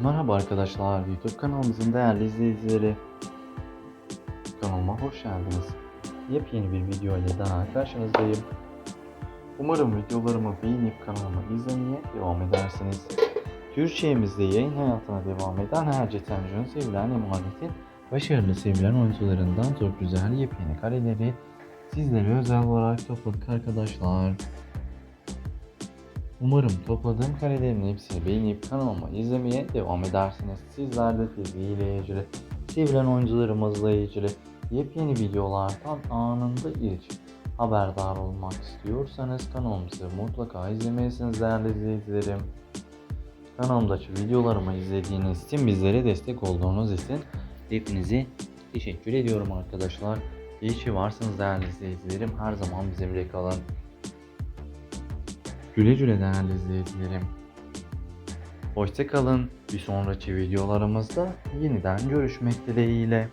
Merhaba arkadaşlar, YouTube kanalımızın değerli izleyicileri. Kanalıma hoş geldiniz. Yepyeni bir video ile daha karşınızdayım. Umarım videolarımı beğenip kanalımı izlemeye devam edersiniz. Türkçemizde yayın hayatına devam eden Herce Tenco'nun sevilen emanetin başarılı sevilen oyuncularından çok güzel yepyeni kareleri sizlere özel olarak topladık arkadaşlar. Umarım topladığım karelerin hepsini beğenip kanalıma izlemeye devam edersiniz. Sizler de ilgili, sevilen oyuncularımızla ilgili yepyeni videolardan anında ilk haberdar olmak istiyorsanız kanalımızı mutlaka izlemelisiniz değerli izleyicilerim. Kanalımdaki videolarımı izlediğiniz için bizlere destek olduğunuz için hepinize teşekkür ediyorum arkadaşlar. İyi ki varsınız değerli izleyicilerim. Her zaman bizimle kalın. Güle güle değerli izleyicilerim. Hoşçakalın. Bir sonraki videolarımızda yeniden görüşmek dileğiyle.